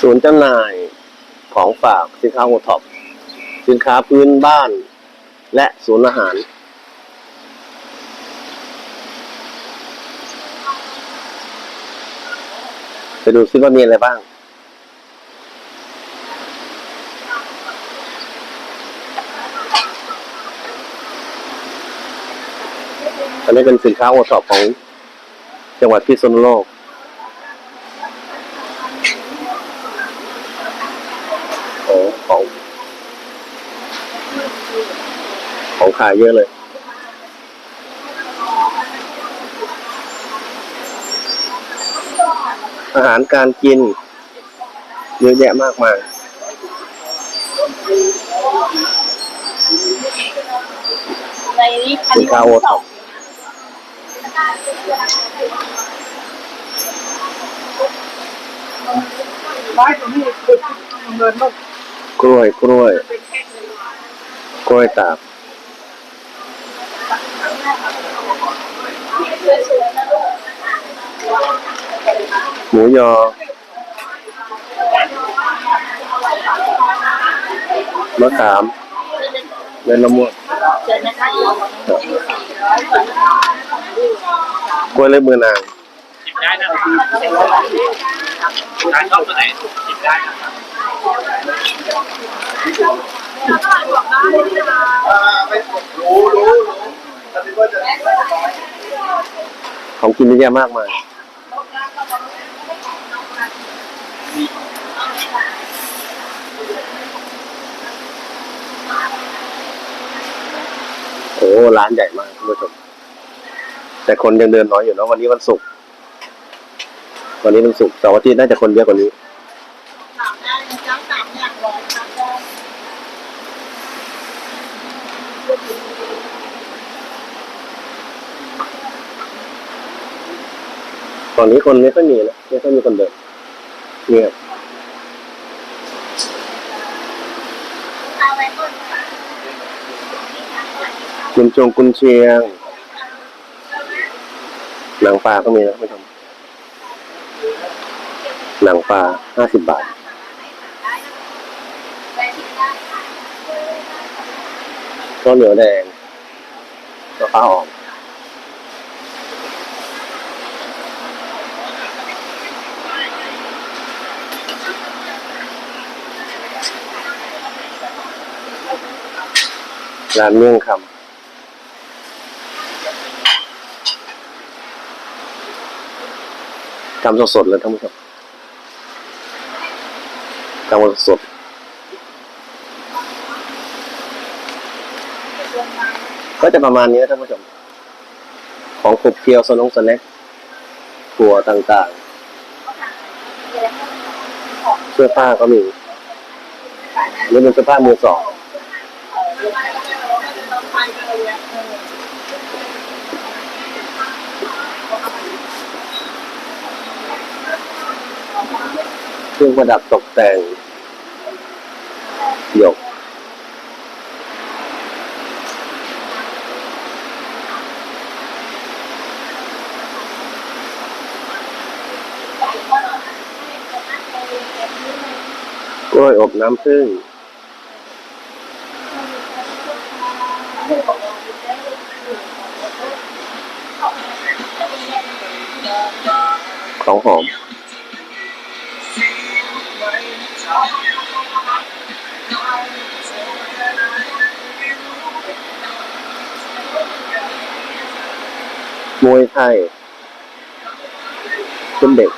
ศูนย์จำหน่ายของฝากสินค้าโอท็อปสินค้าพื้นบ้าน และศูนย์อาหาร ไปดูซิว่ามีอะไรบ้าง อันนี้เป็นสินค้าโอท็อปของจังหวัดพิษณุโลก โอ้ของ ของขายเยอะเลย อาหารการกิน เยอะแยะมากมายในนี้คันสินค้าโอท็อปร้อยตรงนี้คือเงินลูกกล้วยกล้วย กล้วยตากหมูยอ มะขามเม็ดมะม่วงเจอนกล้วยเล็บมือนางได้นะทานชอบตัวไหนกินได้นะรู้รู้รู้แต่ที่ว่าจะ ของกินเยอะแยะมากมายโอ้ร้านใหญ่มากคุณผู้ชม แต่คนยังเดินน้อยอยู่เนอะวันนี้วันศุกร์วันนี้วันศุกร์เสาร์อาทิตย์น่าจะคนเยอะกว่านี้ ถามได้นะจ๊ะสามอย่างร้อยครับได้ ต อนนี้คนไม่ค่อยมีนะไม่ค่อยมีคนเดินเงียบกุนจงกุนเชียง หนังปลาก็มีนะคุณผู้ชมหนังปลาห้าสิบบาทข้าวเหนียวแดงมะพร้าวอ่อน ร้านเมี่ยงคำทำสดๆเลยท่านผู้ชมทำสดๆก็จะประมาณนี้นะท่านผู้ชม ของขบเคียวสนงสแน็คถั่วต่างๆ เสื้อผ้าก็มีนี่เป็นเสื้อผ้ามือสอง เครื่องประดับตกแต่งหยกกล้วยอบน้ำผึ้ง ของหอมมวยไทยเป็นเด็ก